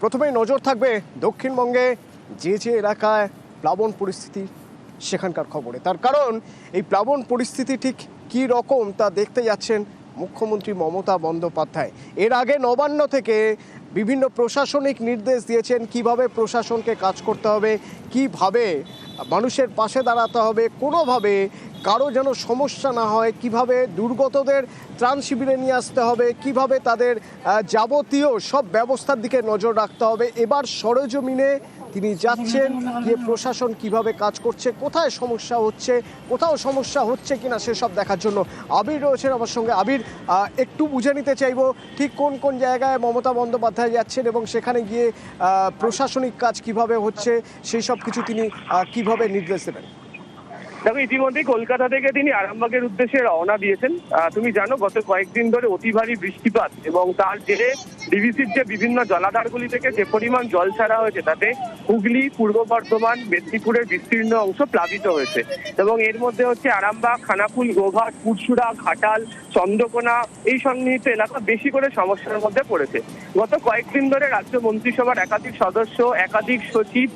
প্রথমেই নজর থাকবে দক্ষিণবঙ্গে যে যে এলাকায় প্লাবন পরিস্থিতি, সেখানকার খবরে। তার কারণ, এই প্লাবন পরিস্থিতি ঠিক কী রকম তা দেখতে যাচ্ছেন মুখ্যমন্ত্রী মমতা বন্দ্যোপাধ্যায়। এর আগে নবান্ন থেকে বিভিন্ন প্রশাসনিক নির্দেশ দিয়েছেন কীভাবে প্রশাসনকে কাজ করতে হবে, কীভাবে মানুষের পাশে দাঁড়াতে হবে, কোনোভাবে কারও যেন সমস্যা না হয়, কীভাবে দুর্গতদের ত্রাণ শিবিরে নিয়ে আসতে হবে, কীভাবে তাদের যাবতীয় সব ব্যবস্থার দিকে নজর রাখতে হবে, এবার সরেজমিনে তিনি যাচ্ছেন, গিয়ে প্রশাসন কীভাবে কাজ করছে, কোথায় সমস্যা হচ্ছে, কোথাও সমস্যা হচ্ছে কিনা সেসব দেখার জন্য আবির রয়েছেন আমার সঙ্গে। আবির একটু বুঝে নিতে চাইব, ঠিক কোন কোন জায়গায় মমতা বন্দ্যোপাধ্যায় যাচ্ছেন এবং সেখানে গিয়ে প্রশাসনিক কাজ কীভাবে হচ্ছে, সেই সব কিছু তিনি কীভাবে নির্দেশ দেবেন? দেখো, ইতিমধ্যেই কলকাতা থেকে তিনি আরামবাগের উদ্দেশ্যে রওনা দিয়েছেন। তুমি জানো, গত কয়েকদিন ধরে অতি ভারী বৃষ্টিপাত এবং তার জেরে ডিভিসির যে বিভিন্ন জলাধারগুলি থেকে যে পরিমাণ জল ছাড়া হয়েছে, তাতে হুগলি, পূর্ব বর্ধমান, মেদিনীপুরের বিস্তীর্ণ অংশ প্লাবিত হয়েছে। এবং এর মধ্যে হচ্ছে আরামবাগ খানাকুল গোঘাট পুরসুরা ঘাটাল, চন্দ্রকোনা, এই সন্নিহিত এলাকা বেশি করে সমস্যার মধ্যে পড়েছে। গত কয়েকদিন ধরে রাজ্য মন্ত্রিসভার একাধিক সদস্য, একাধিক সচিব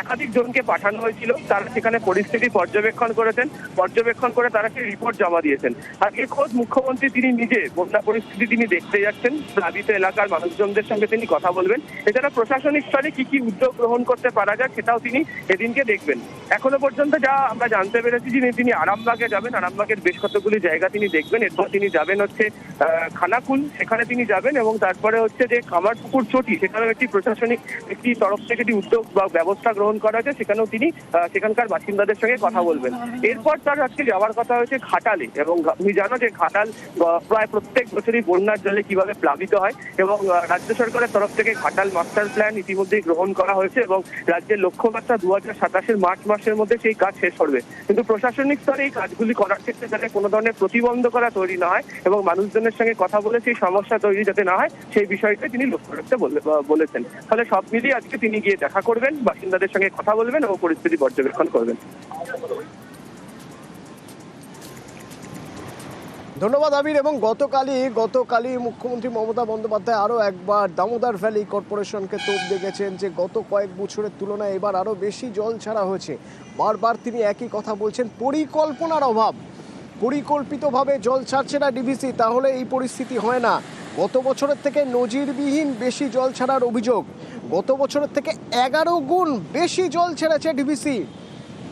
একাধিক জনকে পাঠানো হয়েছিল। তারা সেখানে পরিস্থিতি পর্যবেক্ষণ করেছেন। পর্যবেক্ষণ করে তারা সেই রিপোর্ট জমা দিয়েছেন। আজকে খোদ মুখ্যমন্ত্রী তিনি নিজে, বন্যা পরিস্থিতি তিনি দেখতে যাচ্ছেন। প্লাবিত এলাকার মানুষজনদের সঙ্গে তিনি কথা বলবেন। এছাড়া প্রশাসনিক স্তরে কি কি উদ্যোগ গ্রহণ করতে পারা যায় সেটাও তিনি এদিনকে দেখবেন। এখনও পর্যন্ত যা আমরা জানতে পেরেছি যে তিনি আরামবাগে যাবেন। আরামবাগের বেশ কতগুলি জায়গা তিনি দেখবেন। এরপর তিনি যাবেন হচ্ছে খানাকুল। সেখানে তিনি যাবেন এবং তারপরে হচ্ছে যে কামারপুকুর চটি, সেখানেও একটি প্রশাসনিক, একটি তরফ থেকে একটি উদ্যোগ ব্যবস্থা গ্রহণ করা হয়েছে, সেখানেও তিনি সেখানকার বাসিন্দাদের সঙ্গে কথা বলবেন। এরপর তার আজকে যাওয়ার কথা হয়েছে ঘাটালে এবং তুমি জানো যে ঘাটাল প্রায় প্রত্যেক বছরই বন্যার জলে কীভাবে প্লাবিত হয় এবং রাজ্য সরকারের তরফ থেকে ঘাটাল মাস্টার প্ল্যান ইতিমধ্যেই গ্রহণ করা হয়েছে এবং রাজ্যের লক্ষ্যমাত্রা দু হাজার সাতাশের মার্চ মাসের মধ্যে সেই কাজ শেষ করবে। কিন্তু প্রশাসনিক স্তরে এই কাজগুলি করার ক্ষেত্রে যাতে কোনো ধরনের প্রতিবন্ধকতা তৈরি না হয় এবং মানুষজনের সঙ্গে কথা বলে সেই সমস্যা তৈরি যাতে না হয়, সেই বিষয়টা তিনি লক্ষ্য রাখতে বলেছেন। ফলে সব মিলিয়ে আজকে তিনি গিয়ে দেখা করবেন। বাসিন্দাদের সঙ্গে কথা বলবেন এবং পরিস্থিতি পর্যবেক্ষণ করবেন। ধন্যবাদ আবির এবং গতকালই গতকালই মুখ্যমন্ত্রী মমতা বন্দ্যোপাধ্যায় আরও একবার দামোদর ভ্যালি কর্পোরেশনকে তোপ দেখেছেন যে, গত কয়েক বছরের তুলনায় এবার আরও বেশি জল ছাড়া হয়েছে। বারবার তিনি একই কথা বলছেন, পরিকল্পনার অভাব। পরিকল্পিতভাবে জল ছাড়ছে না ডিভিসি, তাহলে এই পরিস্থিতি হয় না। গত বছরের থেকে নজিরবিহীন বেশি জল ছাড়ার অভিযোগ। গত বছরের থেকে এগারো গুণ বেশি জল ছেড়েছে ডিভিসি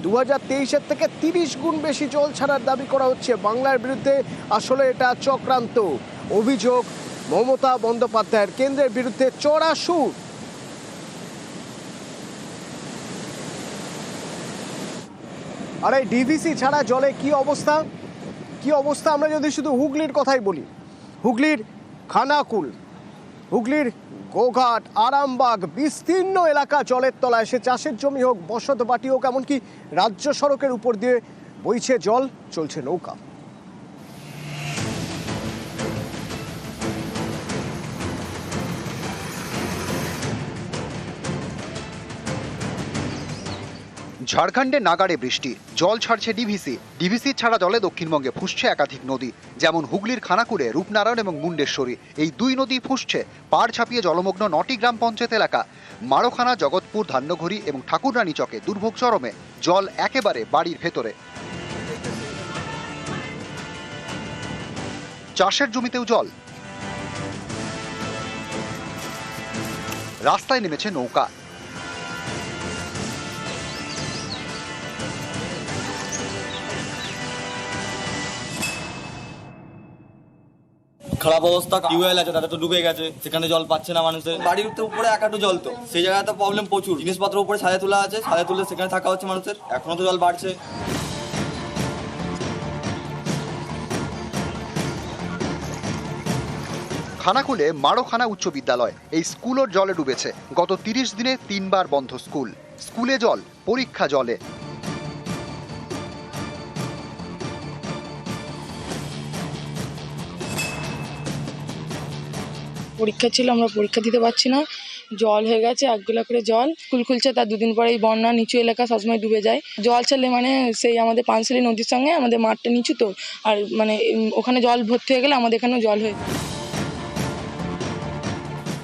দু হাজার তেইশের থেকে তিরিশ গুণ বেশি জল ছাড়ার দাবি করা হচ্ছে বাংলার বিরুদ্ধে। আসলে এটা চক্রান্ত। অভিযোগ মমতা বন্দ্যোপাধ্যায়ের কেন্দ্রের বিরুদ্ধে চড়া সুর। আর এই ডিভিসি ছাড়া জলে কি অবস্থা? কি অবস্থা? আমরা যদি শুধু হুগলির কথাই বলি। হুগলির খানাকুল। হুগলির গোঘাট, আরামবাগ, বিস্তীর্ণ এলাকা জলের তলায় সে চাষের জমি হোক, বসত বাটি হোক, এমনকি রাজ্য সড়কের উপর দিয়ে বইছে জল, চলছে নৌকা। ঝাড়খণ্ডে নাগাড়ে বৃষ্টি। জল ছাড়ছে ডিভিসি ডিভিসি ছাড়া জলে দক্ষিণবঙ্গে ফুসছে একাধিক নদী, যেমন হুগলির খানাকুড়ে রূপনারায়ণ এবং মুন্ডেশ্বরী। এই দুই নদী ফুসছে, পাড় ছাপিয়ে জলমগ্ন নটি গ্রাম পঞ্চায়েত এলাকা। মারোখানা জগৎপুর, ধান্যঘড়ি এবং ঠাকুররানী চকে দুর্ভোগ চরমে জল একেবারে বাড়ির ভেতরে। চাষের জমিতেও জল। রাস্তায় নেমেছে নৌকা। খারাপ অবস্থা টিউবওয়েল আছে তাদের তো ডুবে গেছে সেখানে জল পাচ্ছে না মানুষের। বাড়ির তো উপরে একাটু জল তো। সেই জায়গায় তো প্রবলেম প্রচুর। জিনিসপত্র উপরে ছায়া তোলা আছে ছায়া তুলে সেখানে থাকা হচ্ছে মানুষের। এখনও তো জল বাড়ছে। খানাকুলে মারোখানা উচ্চ বিদ্যালয় এই স্কুলও জলে ডুবেছে। গত তিরিশ দিনে তিনবার বন্ধ স্কুল। স্কুলে জল পরীক্ষা জলে। পরীক্ষা ছিল, আমরা পরীক্ষা দিতে পারছি না। জল হয়ে গেছে এক গোলা করে জল। স্কুল খুলছে, তার দুদিন পরেই বন্যা, নিচু এলাকা সবসময় ডুবে যায়। জল ছাড়লে মানে সেই আমাদের পাঁচশালি নদীর সঙ্গে আমাদের মাঠটা নিচু তো। আর মানে ওখানে জল ভর্তি হয়ে গেলে আমাদের এখানেও জল হয়ে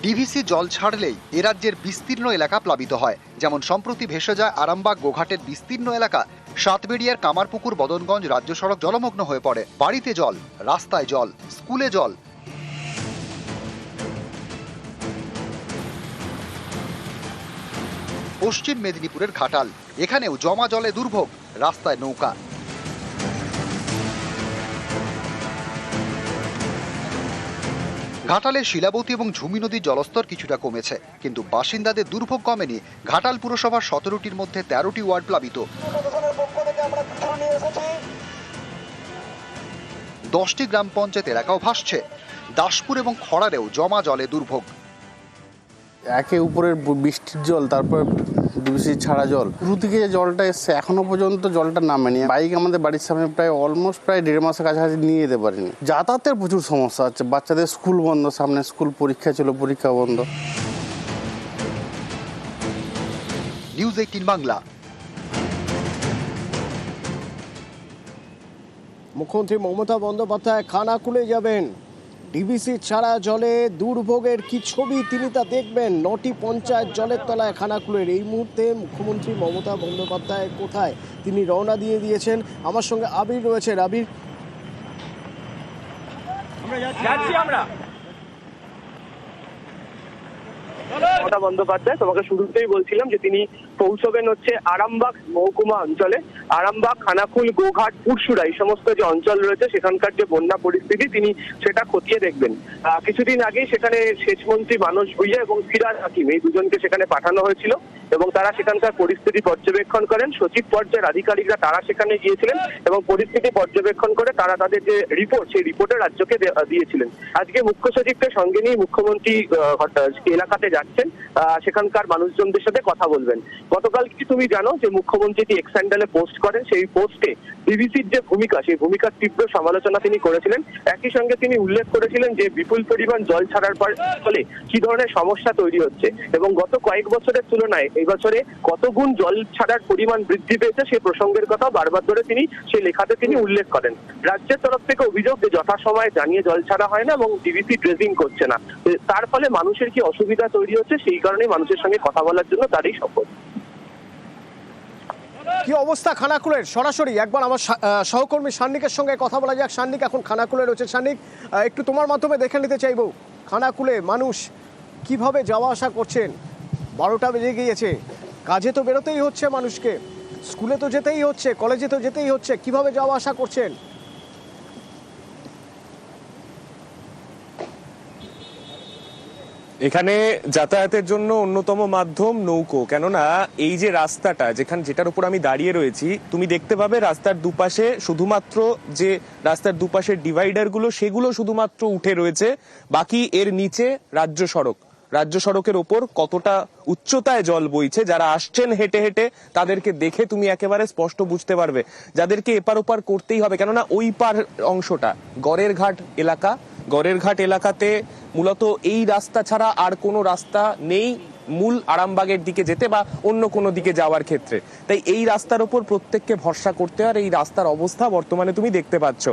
ডিভিসি জল ছাড়লেই এ রাজ্যের বিস্তীর্ণ এলাকা প্লাবিত হয়। যেমন সম্প্রতি ভেসে যায় আরামবাগ গোঘাটের বিস্তীর্ণ এলাকা। সাতবেড়িয়ার কামারপুকুর, বদনগঞ্জ রাজ্য সড়ক জলমগ্ন হয়ে পড়ে। বাড়িতে জল, রাস্তায় জল, স্কুলে জল। পশ্চিম মেদিনীপুরের ঘাটাল। এখানেও জমা জলে দুর্ভোগ রাস্তায় নৌকা। ঘাটালের শিলাবতী এবং ঝুমি নদীর জলস্তর কিছুটা কমেছে কিন্তু বাসিন্দাদের দুর্ভোগ কমেনি ঘাটাল পুরসভার সতেরোটির মধ্যে তেরোটি ওয়ার্ড প্লাবিত। দশটি গ্রাম পঞ্চায়েত এলাকাও ভাসছে দাসপুর এবং খড়ারেও জমা জলে দুর্ভোগ। একে উপরের বৃষ্টির জল তারপর ডিবিসি ছাড়া জল। শুরু থেকে যে জলটা এসছে এখনও পর্যন্ত জলটা নামেনি। বাইক আমাদের বাড়ির সামনে প্রায় অলমোস্ট প্রায় দেড় মাসের কাছাকাছি নিয়ে যেতে পারিনি। যাতায়াতের প্রচুর সমস্যা হচ্ছে। বাচ্চাদের স্কুল বন্ধ সামনে স্কুল পরীক্ষা ছিল পরীক্ষা বন্ধ। News eighteen Bangla. মুখ্যমন্ত্রী মমতা বন্দ্যোপাধ্যায় খানাকুলে যাবেন। ডিবিসি ছাড়া জলে দুর্ভোগের কি ছবি তিনি তা দেখবেন? নটি পঞ্চায়েত জলের তলায় খানাকুলের। এই মুহূর্তে মুখ্যমন্ত্রী মমতা বন্দ্যোপাধ্যায় কোথায়? তিনি রওনা দিয়ে দিয়েছেন। আমার সঙ্গে আবির রয়েছে। আবির? মমতা বন্দ্যোপাধ্যায়, তোমাকে শুরুতেই বলছিলাম যে তিনি পৌঁছবেন হচ্ছে আরামবাগ মহকুমা অঞ্চলে। আরামবাগ, খানাকুল, গোঘাট পুরসুরা এই সমস্ত যে অঞ্চল রয়েছে, সেখানকার যে বন্যা পরিস্থিতি, তিনি সেটা খতিয়ে দেখবেন। কিছুদিন আগেই সেখানে সেচমন্ত্রী মানস ভুইয়া এবং ফিরাজ হাকিম, এই দুজনকে সেখানে পাঠানো হয়েছিল। এবং তারা সেখানকার পরিস্থিতি পর্যবেক্ষণ করেন। সচিব পর্যায়ের আধিকারিকরা তারা সেখানে গিয়েছিলেন এবং পরিস্থিতি পর্যবেক্ষণ করে তারা তাদের যে রিপোর্ট সেই রিপোর্টে রাজ্যকে দিয়েছিলেন। আজকে মুখ্য সচিবকে সঙ্গে নিয়ে মুখ্যমন্ত্রী এলাকাতে যাচ্ছেন। সেখানকার মানুষজনদের সাথে কথা বলবেন। গতকাল কি তুমি জানো যে মুখ্যমন্ত্রী এক্স হ্যান্ডেলে পোস্ট করেন? সেই পোস্টে বিবিসির যে ভূমিকা, সেই ভূমিকার তীব্র সমালোচনা তিনি করেছিলেন। একই সঙ্গে তিনি উল্লেখ করেছিলেন যে বিপুল পরিমাণ জল ছাড়ার পর- ফলে কি ধরনের সমস্যা তৈরি হচ্ছে। এবং গত কয়েক বছরের তুলনায় এই বছরে কত গুণ জল ছাড়ার পরিমাণ বৃদ্ধি পেয়েছে সেই প্রসঙ্গের কথা বারবার ধরে তিনি সেই লেখাতে তিনি উল্লেখ করেন। রাজ্যের তরফ থেকে অভিযোগ যে যথাসময়ে জানিয়ে জল ছাড়া হয় না এবং ডিভিসি ড্রেজিং করছে না। তার ফলে মানুষের কি অসুবিধা তৈরি হচ্ছে সেই কারণে মানুষের সঙ্গে কথা বলার জন্য তারই শপথ। কি অবস্থা খানাকুলের? সরাসরি একবার আমার সহকর্মী সান্নিকের সঙ্গে কথা বলা যাক। সান্নিক, এখন খানাকুলে রয়েছে। সান্নিক একটু তোমার মাধ্যমে দেখে নিতে চাইব। খানাকুলে মানুষ কীভাবে যাওয়া আসা করছেন? বারোটা বেজে গিয়েছে। কাজে তো বেরোতেই হচ্ছে মানুষকে। স্কুলে তো যেতেই হচ্ছে, কলেজে তো যেতেই হচ্ছে। কীভাবে যাওয়া আসা করছেন? এখানে যাতায়াতের জন্য অন্যতম মাধ্যম নৌকো। কেননা, এই যে রাস্তাটা, যেখানে, যেটার উপর আমি দাঁড়িয়ে রয়েছি, তুমি দেখতে পাবে রাস্তার দুপাশে শুধুমাত্র যে রাস্তার দুপাশের ডিভাইডারগুলো সেগুলো শুধুমাত্র উঠে রয়েছে। বাকি এর নিচে রাজ্য সড়ক। রাজ্য সড়কের ওপর কতটা উচ্চতায় জল বইছে, যারা আসছেন হেঁটে হেঁটে, তাদেরকে দেখে তুমি একেবারে স্পষ্ট বুঝতে পারবে। যাদেরকে এপার ওপার করতেই হবে, কেননা ওই পার অংশটা, গড়ের ঘাট এলাকা, গড়ের ঘাট এলাকাতে মূলত এই রাস্তা ছাড়া আর কোনো রাস্তা নেই মূল আরামবাগের দিকে যেতে বা অন্য কোনো দিকে যাওয়ার ক্ষেত্রে। তাই এই রাস্তার ওপর প্রত্যেককে ভরসা করতে আর এই রাস্তার অবস্থা বর্তমানে তুমি দেখতে পাচ্ছ।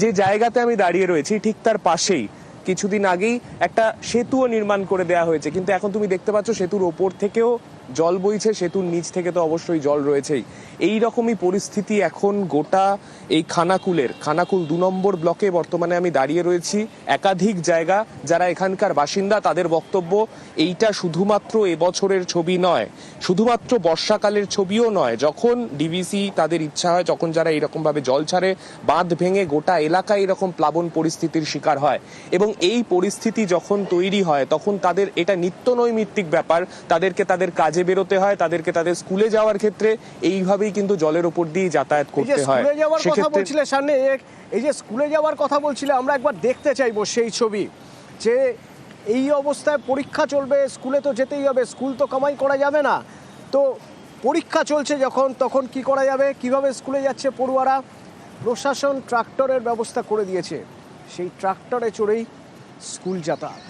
যে জায়গাতে আমি দাঁড়িয়ে রয়েছি, ঠিক তার পাশেই কিছুদিন আগেই একটা সেতুও নির্মাণ করে দেওয়া হয়েছে। কিন্তু এখন তুমি দেখতে পাচ্ছ সেতুর ওপর থেকেও জল বইছে, সেতুর নিচ থেকে তো অবশ্যই জল রয়েছেই। এই রকমই পরিস্থিতি এখন গোটা এই খানাকুলের। খানাকুল দু নম্বর ব্লকে বর্তমানে আমি দাঁড়িয়ে রয়েছি। একাধিক জায়গা যারা এখানকার বাসিন্দা, তাদের বক্তব্য এইটা শুধুমাত্র এবছরের ছবি নয়। শুধুমাত্র বর্ষাকালের ছবিও নয়। যখন ডিভিসি তাদের ইচ্ছা হয়, যখন যারা এরকম ভাবে জল ছাড়ে, বাঁধ ভেঙে গোটা এলাকায় এরকম প্লাবন পরিস্থিতির শিকার হয়। এবং এই পরিস্থিতি যখন তৈরি হয়, তখন তাদের এটা নিত্য নৈমিত্তিক ব্যাপার। তাদেরকে তাদের কাজে বেরোতে হয় তাদেরকে তাদের স্কুলে যাওয়ার ক্ষেত্রে এইভাবেই কিন্তু জলের ওপর দিয়ে যাতায়াত করতে হয়। স্কুলে যাওয়ার কথা বলছিলে সামনে এই যে স্কুলে যাওয়ার কথা বলছিলে আমরা একবার দেখতে চাইব সেই ছবি যে এই অবস্থায় পরীক্ষা চলবে স্কুলে তো যেতেই হবে স্কুল তো কামাই করা যাবে না। তো পরীক্ষা চলছে যখন তখন কি করা যাবে? কীভাবে স্কুলে যাচ্ছে পড়ুয়ারা? প্রশাসন ট্রাক্টরের ব্যবস্থা করে দিয়েছে। সেই ট্রাক্টরে চড়েই স্কুল যাতায়াত।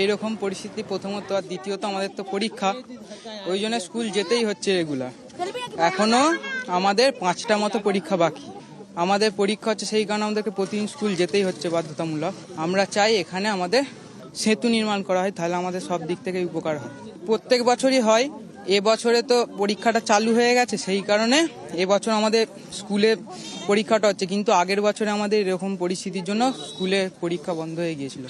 এইরকম পরিস্থিতি প্রথমত আর দ্বিতীয়ত আমাদের তো পরীক্ষা। ওই জন্য স্কুল যেতেই হচ্ছে রেগুলার এখনও আমাদের পাঁচটা মতো পরীক্ষা বাকি। আমাদের পরীক্ষা হচ্ছে সেই কারণে আমাদেরকে প্রতিদিন স্কুল যেতেই হচ্ছে বাধ্যতামূলক। আমরা চাই এখানে আমাদের সেতু নির্মাণ করা হয়, তাহলে আমাদের সব দিক থেকে উপকার হয়। প্রত্যেক বছরই হয় এবছরে তো পরীক্ষাটা চালু হয়ে গেছে, সেই কারণে এবছর আমাদের স্কুলে পরীক্ষাটা হচ্ছে। কিন্তু আগের বছরে আমাদের এরকম পরিস্থিতির জন্য স্কুলে পরীক্ষা বন্ধ হয়ে গিয়েছিল।